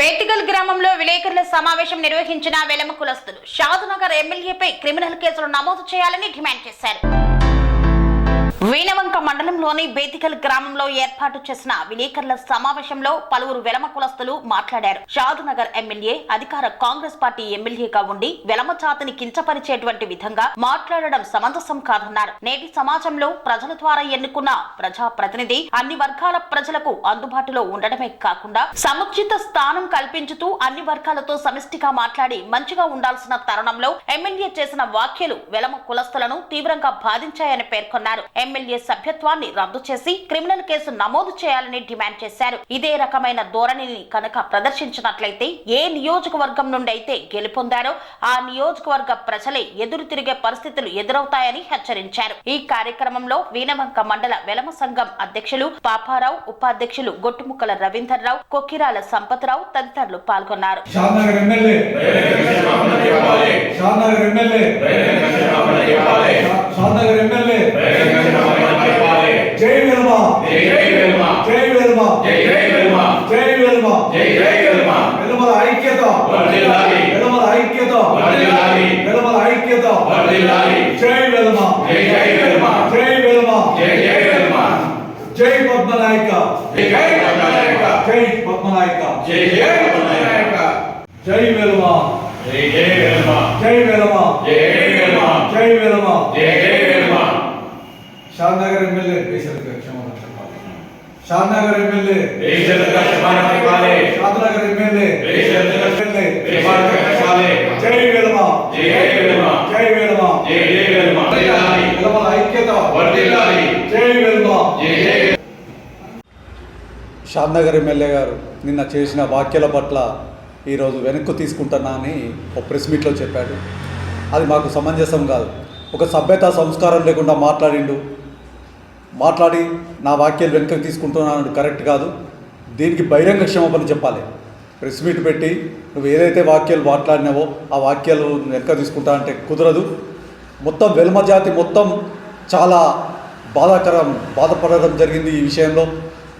బేటిగల్ గ్రామంలో విలేకరుల సమావేశం నిర్వహించిన వెలమ కులస్తులు షాదునగర్ ఎమ్మెల్యేపై క్రిమినల్ కేసులు నమోదు చేయాలని డిమాండ్ చేశారు. వీణవంక మండలంలోని బేతికల్ గ్రామంలో ఏర్పాటు చేసిన విలేకరుల సమావేశంలో పలువురు వెలమ కులస్తులు మాట్లాడారు. షాదునగర్ ఎమ్మెల్యే అధికార కాంగ్రెస్ పార్టీ ఎమ్మెల్యేగా ఉండి వెలమ జాతిని కించపరిచేటువంటి విధంగా మాట్లాడడం సమంజసం కాదన్నారు. నేటి సమాజంలో ప్రజల ద్వారా ఎన్నుకున్న ప్రజా ప్రతినిధి అన్ని వర్గాల ప్రజలకు అందుబాటులో ఉండడమే కాకుండా సముచిత స్థానం కల్పించుతూ అన్ని వర్గాలతో సమిష్టిగా మాట్లాడి మంచిగా ఉండాల్సిన తరుణంలో ఎమ్మెల్యే చేసిన వ్యాఖ్యలు వెలమ కులస్తులను తీవ్రంగా బాధించాయని పేర్కొన్నారు. ఎమ్మెల్యే సభ్యత్వాన్ని రద్దు చేసి క్రిమినల్ కేసు నమోదు చేయాలని డిమాండ్ చేశారు. ఇదే రకమైన ధోరణిని కనుక ప్రదర్శించినట్లయితే ఏ నియోజకవర్గం నుండి అయితే గెలుపొందారో ఆ నియోజకవర్గ ప్రజలే ఎదురు తిరిగే పరిస్థితులు ఎదురవుతాయని హెచ్చరించారు. ఈ కార్యక్రమంలో వీణవంక మండల వెలమ సంఘం అధ్యక్షులు పాపారావు ఉపాధ్యక్షులు గొట్టుముక్కల రవీందర్రావు కొక్కిరాల సంపత్రావు తదితరులు పాల్గొన్నారు. వెల్మల ఐక్యత వెల్మల ఐక్యత జై వెల్మా జై వెల్మా జై పద్మనాయక జై పద్మనాయక జై వెల్మా జై వెల్మా జై వెల్మా షాద్నగర్ ఎమ్మెల్యే దేశానికి క్షమాపణ చెప్పాలి షాద్నగర్ ఎమ్మెల్యే షాద్నగర్ ఎమ్మెల్యే జై వెల్మా జై వెల్మల ఐక్యత. జై షాద్నగర్ ఎమ్మెల్యే గారు నిన్న చేసిన వ్యాఖ్యల పట్ల ఈరోజు వెనక్కు తీసుకుంటున్నా అని ఒక ప్రెస్ మీట్లో చెప్పాడు. అది మాకు సమంజసం కాదు. ఒక సభ్యత సంస్కారం లేకుండా మాట్లాడిండు. మాట్లాడి నా వాక్యాలు వెనక్కి తీసుకుంటున్నాను కరెక్ట్ కాదు. దీనికి బహిరంగ క్షమాపణ చెప్పాలి. ప్రెస్ మీట్ పెట్టి నువ్వు ఏదైతే వాక్యాలు మాట్లాడినావో ఆ వాక్యాలు వెనక తీసుకుంటా అంటే కుదరదు. మొత్తం వెల్మ జాతి మొత్తం చాలా బాధాకరం బాధపడడం జరిగింది ఈ విషయంలో.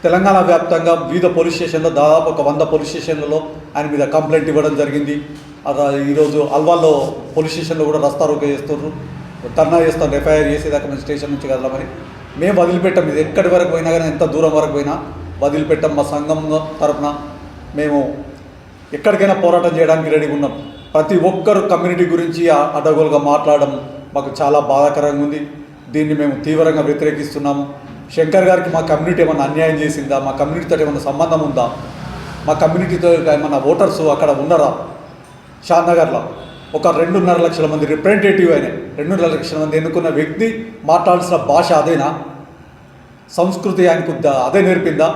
తెలంగాణ వ్యాప్తంగా వివిధ పోలీస్ స్టేషన్లో దాదాపు ఒక వంద పోలీస్ స్టేషన్లలో ఆయన మీద కంప్లైంట్ ఇవ్వడం జరిగింది. అది ఈరోజు అల్వాల్లో పోలీస్ స్టేషన్లో కూడా రస్తారోక చేస్తున్నారు ధర్నా చేస్తాను ఎఫ్ఐఆర్ చేసేదాకా మేము స్టేషన్ నుంచి కదలమని. మేము వదిలిపెట్టాం. ఇది ఎక్కడి వరకు పోయినా కానీ ఎంత దూరం వరకు పోయినా వదిలిపెట్టాం. మా సంఘం తరఫున మేము ఎక్కడికైనా పోరాటం చేయడానికి రెడీగా ఉన్నాం. ప్రతి ఒక్కరు కమ్యూనిటీ గురించి ఆ- అడ్డగోలుగా మాట్లాడడం మాకు చాలా బాధాకరంగా ఉంది. దీన్ని మేము తీవ్రంగా వ్యతిరేకిస్తున్నాము. శంకర్ గారికి మా కమ్యూనిటీ ఏమైనా అన్యాయం చేసిందా? మా కమ్యూనిటీతో ఏమైనా సంబంధం ఉందా? మా కమ్యూనిటీతో ఏమైనా ఓటర్స్ అక్కడ ఉన్నారా? షాద్నగర్లో. ఒక రెండున్నర లక్షల మంది రిప్రజెంటేటివ్ అయినాయి రెండున్నర లక్షల మంది ఎన్నుకున్న వ్యక్తి మాట్లాడాల్సిన భాష అదేనా? సంస్కృతి ఆయనకు అదే నేర్పిందా?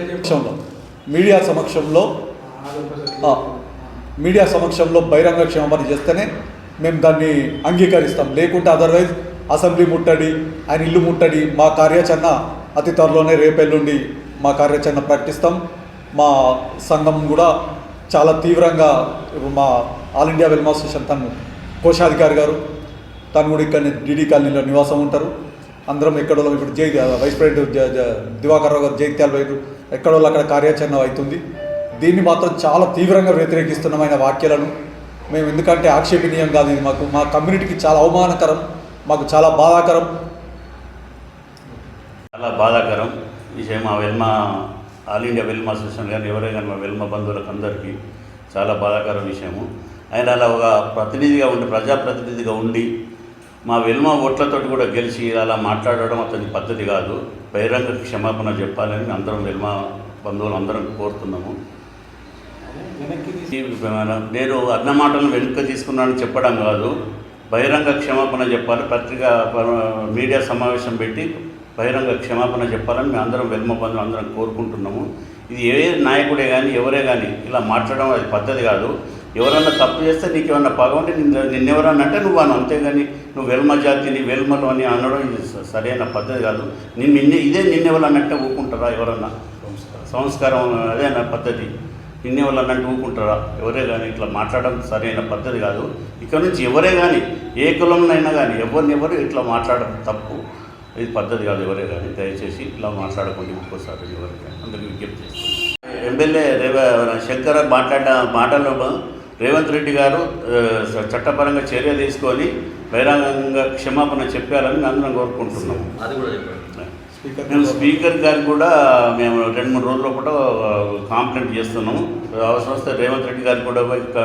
సమక్షంలో మీడియా సమక్షంలో మీడియా సమక్షంలో బహిరంగ క్షమాపణ చేస్తేనే మేము దాన్ని అంగీకరిస్తాం. లేకుంటే అదర్వైజ్ అసెంబ్లీ ముట్టడి ఆయన ఇల్లు ముట్టడి మా కార్యాచరణ అతి త్వరలోనే రేపెల్లుండి మా కార్యాచరణ ప్రకటిస్తాం. మా సంఘం కూడా చాలా తీవ్రంగా ఇప్పుడు మా ఆల్ ఇండియా వెల్మా అసోసియేషన్ తను కోశాధికారి గారు. తను కూడా ఇక్కడ డీడీ కాలనీలో నివాసం ఉంటారు. అందరం ఎక్కడో ఇప్పుడు జై వైస్ ప్రెసిడెంట్ దివాకర్ రావు గారు జైత్యాల వైపు ఎక్కడో అక్కడ కార్యాచరణ అవుతుంది. దీన్ని మాత్రం చాలా తీవ్రంగా వ్యతిరేకిస్తున్నామైన వాక్యాలను మేము ఎందుకంటే ఆక్షేపణీయం కాదు ఇది మాకు. మా కమ్యూనిటీకి చాలా అవమానకరం. మాకు చాలా బాధాకరం. చాలా బాధాకరం. విషయం మా Velama all India Velama association కానీ ఎవరే కానీ మా వెల్మ బంధువులకు అందరికీ చాలా బాధాకరం విషయము. ఆయన అలా ఒక ప్రతినిధిగా ఉండి ప్రజాప్రతినిధిగా ఉండి మా వెల్మ ఓట్లతోటి కూడా గెలిచి అలా మాట్లాడడం అతని పద్ధతి కాదు. బహిరంగ క్షమాపణ చెప్పాలని అందరం వెల్మ బంధువులు అందరం కోరుతున్నాము. నేను అన్న మాటలను వెనుక తీసుకున్నానని చెప్పడం కాదు. బహిరంగ క్షమాపణ చెప్పాలి పత్రిక మీడియా సమావేశం పెట్టి బహిరంగ క్షమాపణ చెప్పాలని మేము అందరం వెల్మ బంధువులు అందరం కోరుకుంటున్నాము. ఇది ఏ నాయకుడే కానీ ఎవరే కానీ ఇలా మాట్లాడడం అది పద్ధతి కాదు. ఎవరన్నా తప్పు చేస్తే నీకు ఏమన్నా పగ ఉంటే నిన్ను నిన్నెవరన్నా అంటే నువ్వు అను అంతేగాని నువ్వు వెల్మ జాతిని వెల్మలు అని అనడం ఇది సరైన పద్ధతి కాదు. నిన్ను నిన్నే ఇదే నిన్నెవరన్నంటే ఊరుకుంటారా ఎవరన్నా? సంస్కారం. అదే నా పద్ధతి. నిన్నే వాళ్ళు అన్నట్టు ఊరుకుంటారా ఎవరే కానీ ఇట్లా మాట్లాడడం సరైన పద్ధతి కాదు. ఇక్కడ నుంచి ఎవరే కానీ ఏ కులంనైనా కానీ ఎవరిని ఎవరు ఇట్లా మాట్లాడడం తప్పు. ఇది పద్ధతి కాదు ఎవరే కానీ దయచేసి ఇలా మాట్లాడకుండా ఇంకోసారి ఎవరికైనా అందరికీ విజ్ఞప్తి చేస్తాను. ఎమ్మెల్యే రేవ శంకర్ మాట్లాడిన మాటల్లో రేవంత్ రెడ్డి గారు చట్టపరంగా చర్య తీసుకొని బహిరంగంగా క్షమాపణ చెప్పాలని అందరం కోరుకుంటున్నాం. అది కూడా చెప్పారు మేము స్పీకర్ గారికి కూడా మేము రెండు మూడు రోజుల పూట కాంప్లైంట్ చేస్తున్నాము. అవసరం వస్తే రేవంత్ రెడ్డి గారికి కూడా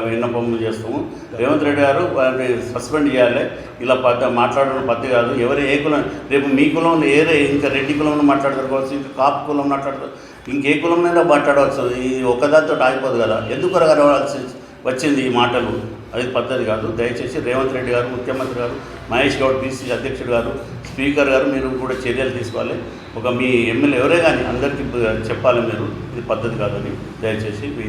విన్నపం చేస్తాము. రేవంత్ రెడ్డి గారు వారిని సస్పెండ్ చేయాలి. ఇలా పద్ధ మాట్లాడడం పద్ధతి కాదు. ఎవరు ఏ కులం రేపు మీ కులంలో ఏరే ఇంకా రెడ్డి కులంలో మాట్లాడతారు కావచ్చు ఇంకా కాపు కులం మాట్లాడతారు ఇంకే కులంలో మాట్లాడవచ్చు. ఈ ఒకదాంతో ఆగిపోదు కదా. ఎందుకు రగలవలసి వచ్చింది ఈ మాటలు? అది పద్ధతి కాదు. దయచేసి రేవంత్ రెడ్డి గారు ముఖ్యమంత్రి గారు మహేష్ గౌడ్ పిసిసి అధ్యక్షుడు గారు స్పీకర్ గారు మీరు కూడా చర్యలు తీసుకోవాలి. ఒక మీ ఎమ్మెల్యే ఎవరే కానీ అందరికీ చెప్పాలి మీరు. ఇది పద్ధతి కాదని దయచేసి మీ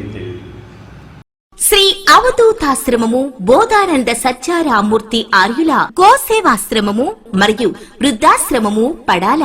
శ్రీ అవధూతాశ్రమము బోధానంద సత్యారామూర్తి ఆర్యుల గోసేవాశ్రమము మరియు వృద్ధాశ్రమము పడాల.